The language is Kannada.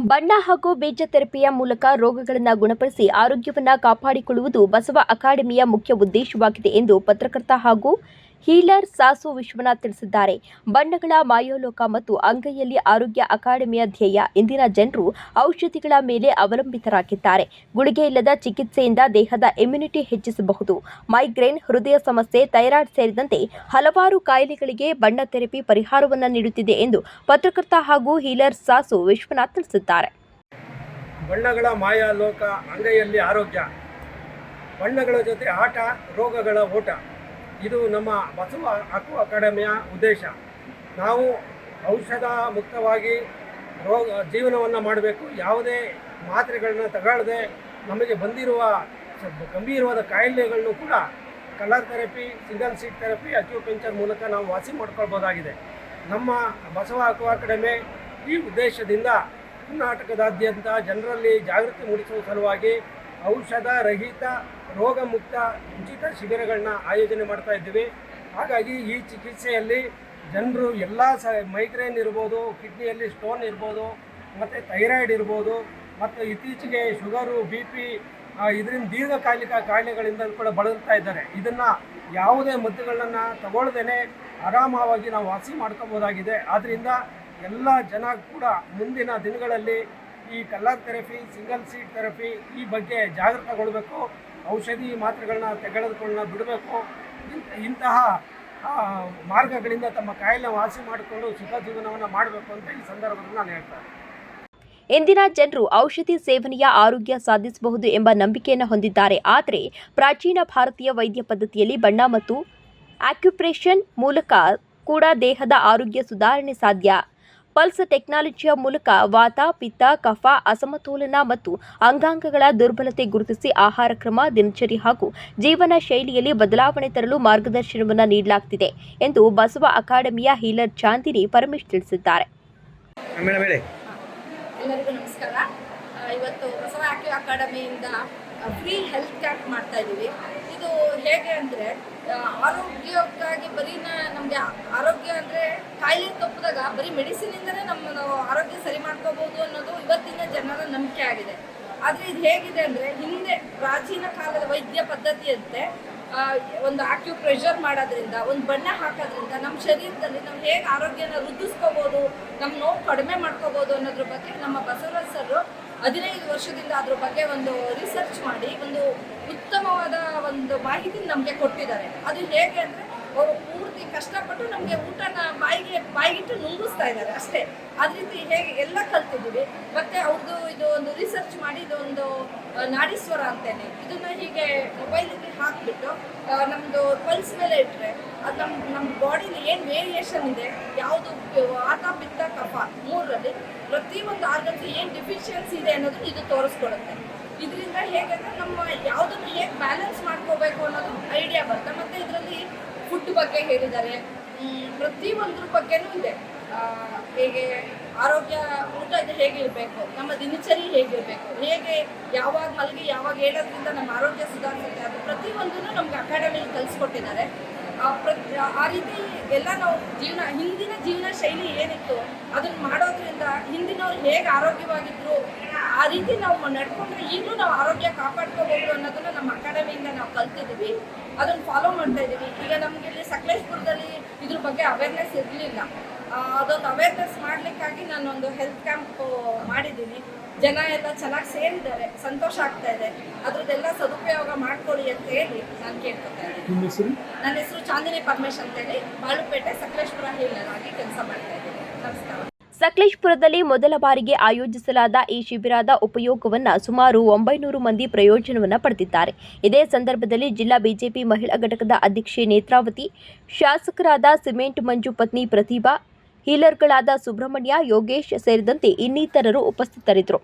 ಬಣ್ಣ ಹಾಗೂ ಬೀಜ ಥೆರಪಿಯ ಮೂಲಕ ರೋಗಗಳನ್ನು ಗುಣಪಡಿಸಿ ಆರೋಗ್ಯವನ್ನು ಕಾಪಾಡಿಕೊಳ್ಳುವುದು ಬಸವ ಅಕಾಡೆಮಿಯ ಮುಖ್ಯ ಉದ್ದೇಶವಾಗಿದೆ ಎಂದು ಪತ್ರಕರ್ತ ಹಾಗೂ ಹೀಲರ್ ಸಾಸು ವಿಶ್ವನಾಥ್ ತಿಳಿಸಿದ್ದಾರೆ. ಬಣ್ಣಗಳ ಮಾಯೋಲೋಕ ಮತ್ತು ಅಂಗೈಯಲ್ಲಿ ಆರೋಗ್ಯ ಅಕಾಡೆಮಿಯ ಧ್ಯೇಯ. ಇಂದಿನ ಜನರು ಔಷಧಿಗಳ ಮೇಲೆ ಅವಲಂಬಿತರಾಗಿದ್ದಾರೆ. ಗುಳಿಗೆ ಇಲ್ಲದ ಚಿಕಿತ್ಸೆಯಿಂದ ದೇಹದ ಇಮ್ಯುನಿಟಿ ಹೆಚ್ಚಿಸಬಹುದು. ಮೈಗ್ರೇನ್ ಹೃದಯ ಸಮಸ್ಯೆ ಥೈರಾಯ್ಡ್ ಸೇರಿದಂತೆ ಹಲವಾರು ಕಾಯಿಲೆಗಳಿಗೆ ಬಣ್ಣ ಥೆರಪಿ ಪರಿಹಾರವನ್ನು ನೀಡುತ್ತಿದೆ ಎಂದು ಪತ್ರಕರ್ತ ಹಾಗೂ ಹೀಲರ್ ಸಾಸು ವಿಶ್ವನಾಥ್ ತಿಳಿಸಿದ್ದಾರೆ. ಬಣ್ಣಗಳ ಮಾಯಾಲೋಕ, ಅಂಗೈಯಲ್ಲಿ ಆರೋಗ್ಯ. ಬಣ್ಣಗಳ ಜೊತೆ ಆಟ, ರೋಗಗಳ ಓಟ ಇದು ನಮ್ಮ ಬಸವ ಅಕ್ಕು ಅಕಾಡೆಮಿಯ ಉದ್ದೇಶ. ನಾವು ಔಷಧ ಮುಕ್ತವಾಗಿ ರೋಗ ಜೀವನವನ್ನು ಮಾಡಬೇಕು. ಯಾವುದೇ ಮಾತ್ರೆಗಳನ್ನ ತಗೊಳ್ಳದೆ ನಮಗೆ ಬಂದಿರುವ ಗಂಭೀರವಾದ ಕಾಯಿಲೆಗಳನ್ನು ಕೂಡ colour therapy, single seat therapy acupuncture ಮೂಲಕ ನಾವು ವಾಸಿ ಮಾಡ್ಕೊಳ್ಬೋದಾಗಿದೆ. ನಮ್ಮ ಬಸವ ಹಾಕುವ ಅಕಾಡೆಮಿ ಈ ಉದ್ದೇಶದಿಂದ ಕರ್ನಾಟಕದಾದ್ಯಂತ ಜನರಲ್ಲಿ ಜಾಗೃತಿ ಮೂಡಿಸುವ ಸಲುವಾಗಿ ಔಷಧ ರಹಿತ ರೋಗ ಮುಕ್ತ ಉಚಿತ ಶಿಬಿರಗಳನ್ನ ಆಯೋಜನೆ ಮಾಡ್ತಾ ಇದ್ದೀವಿ. ಹಾಗಾಗಿ ಈ ಚಿಕಿತ್ಸೆಯಲ್ಲಿ ಜನರು ಎಲ್ಲ ಸ, ಮೈಗ್ರೇನ್ ಇರ್ಬೋದು, ಕಿಡ್ನಿಯಲ್ಲಿ ಸ್ಟೋನ್ ಇರ್ಬೋದು, ಮತ್ತು ಥೈರಾಯ್ಡ್ ಇರ್ಬೋದು, ಮತ್ತು ಇತ್ತೀಚೆಗೆ ಶುಗರು, ಬಿ ಪಿ ಇದರಿಂದ ದೀರ್ಘಕಾಲಿಕ ಕಾಯಿಲೆಗಳಿಂದ ಕೂಡ ಬಳಲ್ತಾ ಇದ್ದಾರೆ. ಇದನ್ನು ಯಾವುದೇ ಮದ್ದುಗಳನ್ನು ತಗೊಳ್ದೇನೆ ಆರಾಮವಾಗಿ ನಾವು ವಾಸಿ ಮಾಡ್ಕೋಬೋದಾಗಿದೆ. ಆದ್ದರಿಂದ ಎಲ್ಲ ಜನ ಕೂಡ ಮುಂದಿನ ದಿನಗಳಲ್ಲಿ ಈ colour therapy, single seat therapy ಈ ಬಗ್ಗೆ ಜಾಗೃತಗೊಳ್ಬೇಕು. ಔಷಧಿ ಮಾತ್ರೆಗಳನ್ನ ತೆಗೆದುಕೊಳ್ಳನ್ನ ಬಿಡಬೇಕು. ಇಂತ- ಇಂತಹ ಮಾರ್ಗಗಳಿಂದ ತಮ್ಮ ಕಾಯಿಲೆ ವಾಸಿ ಮಾಡಿಕೊಂಡು ಸುಖ ಜೀವನವನ್ನು ಮಾಡಬೇಕು ಅಂತ ಈ ಸಂದರ್ಭದಲ್ಲಿ ನಾನು ಹೇಳ್ತೇನೆ ಎಂದಿನ ಜನರು ಔಷಧಿ ಸೇವನೆಯ ಆರೋಗ್ಯ ಸಾಧಿಸಬಹುದು ಎಂಬ ನಂಬಿಕೆಯನ್ನು ಹೊಂದಿದ್ದಾರೆ. ಆದರೆ ಪ್ರಾಚೀನ ಭಾರತೀಯ ವೈದ್ಯ ಪದ್ಧತಿಯಲ್ಲಿ ಬಣ್ಣ ಮತ್ತು ಆಕ್ಯುಪ್ರೇಷನ್ ಮೂಲಕ ಕೂಡ ದೇಹದ ಆರೋಗ್ಯ ಸುಧಾರಣೆ ಸಾಧ್ಯ. ಪಲ್ಸ್ ಟೆಕ್ನಾಲಜಿಯ ಮೂಲಕ ವಾತ ಪಿತ್ತ ಕಫ ಅಸಮತೋಲನ ಮತ್ತು ಅಂಗಾಂಗಗಳ ದುರ್ಬಲತೆ ಗುರುತಿಸಿ ಆಹಾರ ಕ್ರಮ ದಿನಚರಿ ಹಾಗೂ ಜೀವನ ಶೈಲಿಯಲ್ಲಿ ಬದಲಾವಣೆ ತರಲು ಮಾರ್ಗದರ್ಶನವನ್ನು ನೀಡಲಾಗುತ್ತಿದೆ ಎಂದು ಬಸವ ಅಕಾಡೆಮಿಯ ಹೀಲರ್ ಚಾಂದಿನಿ ಪರಮೇಶ್ ತಿಳಿಸಿದ್ದಾರೆ. ಮೇಡಮ್ ಹೇಳಿ. ಎಲ್ಲರಿಗೂ ನಮಸ್ಕಾರ. ಇವತ್ತು ಬಸವ ಅಕಾಡೆಮಿಯಿಂದ ಫ್ರೀ ಹೆಲ್ತ್ ಕ್ಯಾಂಪ್ ಮಾಡ್ತಾ ಇದ್ದೀವಿ ಇದು ಹೇಗೆ ಅಂದರೆ ಆರೋಗ್ಯಕ್ಕಾಗಿ ಬರೀ ನಮಗೆ ಆರೋಗ್ಯ ಅಂದರೆ ಕಾಯಿಲೆ ತಪ್ಪಿದಾಗ ಬರೀ ಮೆಡಿಸಿನಿಂದನೇ ನಮ್ಮ ನಾವು ಆರೋಗ್ಯ ಸರಿ ಮಾಡ್ಕೋಬಹುದು ಅನ್ನೋದು ಇವತ್ತಿನ ಜನರ ನಂಬಿಕೆ ಆಗಿದೆ. ಆದರೆ ಇದು ಹೇಗಿದೆ ಅಂದರೆ ಹಿಂದೆ ಪ್ರಾಚೀನ ಕಾಲದ ವೈದ್ಯ ಪದ್ಧತಿಯಂತೆ ಒಂದು ಆಕ್ಯೂ ಪ್ರೆಷರ್ ಮಾಡೋದ್ರಿಂದ, ಒಂದು ಬಣ್ಣ ಹಾಕೋದ್ರಿಂದ ನಮ್ಮ ಶರೀರದಲ್ಲಿ ನಾವು ಹೇಗೆ ಆರೋಗ್ಯನ ವೃದ್ಧಿಸ್ಕೋಬೋದು, ನಮ್ಮ ನೋವು ಕಡಿಮೆ ಮಾಡ್ಕೋಬೋದು ಅನ್ನೋದ್ರ ಬಗ್ಗೆ ನಮ್ಮ ಬಸವರಾಜ್ ಸರ್ ಹದಿನೈದು ವರ್ಷದಿಂದ ಅದ್ರ ಬಗ್ಗೆ ಒಂದು ರಿಸರ್ಚ್ ಮಾಡಿ, ಒಂದು ಉತ್ತಮವಾದ ಒಂದು ಮಾಹಿತಿ ನಮಗೆ ಕೊಟ್ಟಿದ್ದಾರೆ. ಅದು ಹೇಗೆ ಅಂದರೆ ಅವರು ಪೂರ್ತಿ ಕಷ್ಟಪಟ್ಟು ನಮಗೆ ಊಟನ ಬಾಯಿಗೆ ಬಾಯಿಗಿಟ್ಟು ನುಂಗಿಸ್ತಾ ಇದ್ದಾರೆ ಅಷ್ಟೇ. ಅದರಿಂದ ಹೇಗೆ ಎಲ್ಲ ಕಲ್ತಿದ್ದೀವಿ. ಮತ್ತೆ ಅವ್ರದ್ದು ಇದು ಒಂದು ರಿಸರ್ಚ್ ಮಾಡಿ ಇದೊಂದು ನಾಡೀಶ್ವರ ಅಂತೇನೆ. ಇದನ್ನ ಹೀಗೆ ಮೊಬೈಲಿಗೆ ಹಾಕಿಬಿಟ್ಟು ನಮ್ಮದು ಪಲ್ಸ್ ಮೇಲೆ ಇಟ್ಟರೆ ಅದು ನಮ್ಮ ನಮ್ಮ ಬಾಡಿಲಿ ಏನು ವೇರಿಯೇಷನ್ ಇದೆ, ಯಾವುದು, ಆತ ಪಿತ್ತ ಕಫ ಮೂರರಲ್ಲಿ ಪ್ರತಿಯೊಂದು ಆರ್ಗನ್ಸ್ ಏನು ಡಿಫಿಷಿಯನ್ಸಿ ಇದೆ ಅನ್ನೋದು ಇದು ತೋರಿಸ್ಕೊಡುತ್ತೆ. ಇದರಿಂದ ಹೇಗಂದ್ರೆ ನಮ್ಮ ಯಾವುದನ್ನು ಹೇಗೆ ಬ್ಯಾಲೆನ್ಸ್ ಮಾಡ್ಕೋಬೇಕು ಅನ್ನೋದು ಐಡಿಯಾ ಬರುತ್ತೆ. ಮತ್ತೆ ಇದರಲ್ಲಿ ಫುಡ್ ಬಗ್ಗೆ ಹೇಳಿದ್ದಾರೆ. ಪ್ರತಿಯೊಂದ್ರ ಬಗ್ಗೆನೂ ಇದೆ. ಹೇಗೆ ಆರೋಗ್ಯ, ಊಟ ಇದು ಹೇಗಿರಬೇಕು, ನಮ್ಮ ದಿನಚರಿ ಹೇಗಿರಬೇಕು, ಹೇಗೆ ಯಾವಾಗ ಮಲಗಿ, ಯಾವಾಗ ಹೇಳೋದ್ರಿಂದ ನಮ್ಮ ಆರೋಗ್ಯ ಸುಧಾರಿಸುತ್ತೆ ಅದು ಪ್ರತಿಯೊಂದನ್ನು ನಮ್ಗೆ ಅಕಾಡೆಮಿಲಿ ಕಲಿಸ್ಕೊಟ್ಟಿದ್ದಾರೆ. ಆ ಆ ರೀತಿ ಎಲ್ಲ ನಾವು ಜೀವನ, ಹಿಂದಿನ ಜೀವನ ಶೈಲಿ ಏನಿತ್ತು, ಅದನ್ನ ಹಿಂದಿನವ್ರು ಹೇಗೆ ಆರೋಗ್ಯವಾಗಿದ್ರು ಆ ರೀತಿ ನಾವು ನಡ್ಕೊಂಡ್ರೆ ಈಗಲೂ ನಾವು ಆರೋಗ್ಯ ಕಾಪಾಡ್ಕೋಬಹುದು ಅನ್ನೋದನ್ನ ನಮ್ಮ ಅಕಾಡೆಮಿಯಿಂದ ನಾವು ಕಲ್ತಿದ್ದೀವಿ. ಅದನ್ನು ಫಾಲೋ ಮಾಡ್ತಾ ಇದ್ದೀವಿ. ಈಗ ನಮ್ಗೆ ಇಲ್ಲಿ ಸಕಲೇಶ್ಪುರದಲ್ಲಿ ಇದ್ರ ಬಗ್ಗೆ ಅವೇರ್ನೆಸ್ ಇರಲಿಲ್ಲ. ಅದೊಂದು ಅವೇರ್ನೆಸ್ ಮಾಡಲಿಕ್ಕಾಗಿ ನಾನೊಂದು ಹೆಲ್ತ್ ಕ್ಯಾಂಪ್ ಮಾಡಿದ್ದೀನಿ. ಜನ ಎಲ್ಲ ಚೆನ್ನಾಗಿ ಸೇರಿದ್ದಾರೆ. ಸಂತೋಷ ಆಗ್ತಾ ಇದೆ. ಅದ್ರದ್ದೆಲ್ಲ ಸದುಪಯೋಗ ಮಾಡ್ಕೊಳ್ಳಿ ಅಂತ ಹೇಳಿ ನಾನು ಕೇಳ್ಕೊತಾ ಇದ್ದೀನಿ. ನನ್ನ ಹೆಸರು ಚಾಂದಿನಿ ಪರಮೇಶ್ ಅಂತೇಳಿ. ಬಾಳುಪೇಟೆ ಸಕಲೇಶ್ಪುರ ಹೀಲರ್ ಆಗಿ ಕೆಲಸ ಮಾಡ್ತಾ ಇದ್ದೀನಿ. ನಮಸ್ಕಾರ. ಸಕಲೇಶ್ಪುರದಲ್ಲಿ ಮೊದಲ ಬಾರಿಗೆ ಆಯೋಜಿಸಲಾದ ಈ ಶಿಬಿರದ ಉಪಯೋಗವನ್ನು ಸುಮಾರು ಒಂಬೈನೂರು ಮಂದಿ ಪ್ರಯೋಜನವನ್ನು ಪಡೆದಿದ್ದಾರೆ. ಇದೇ ಸಂದರ್ಭದಲ್ಲಿ ಜಿಲ್ಲಾ ಬಿಜೆಪಿ ಮಹಿಳಾ ಘಟಕದ ಅಧ್ಯಕ್ಷೆ ನೇತ್ರಾವತಿ, ಶಾಸಕರಾದ ಸಿಮೆಂಟ್ ಮಂಜು ಪತ್ನಿ ಪ್ರತಿಭಾ, ಹೀಲರ್ಗಳಾದ ಸುಬ್ರಹ್ಮಣ್ಯ, ಯೋಗೇಶ್ ಸೇರಿದಂತೆ ಇನ್ನಿತರರು ಉಪಸ್ಥಿತರಿದ್ದರು.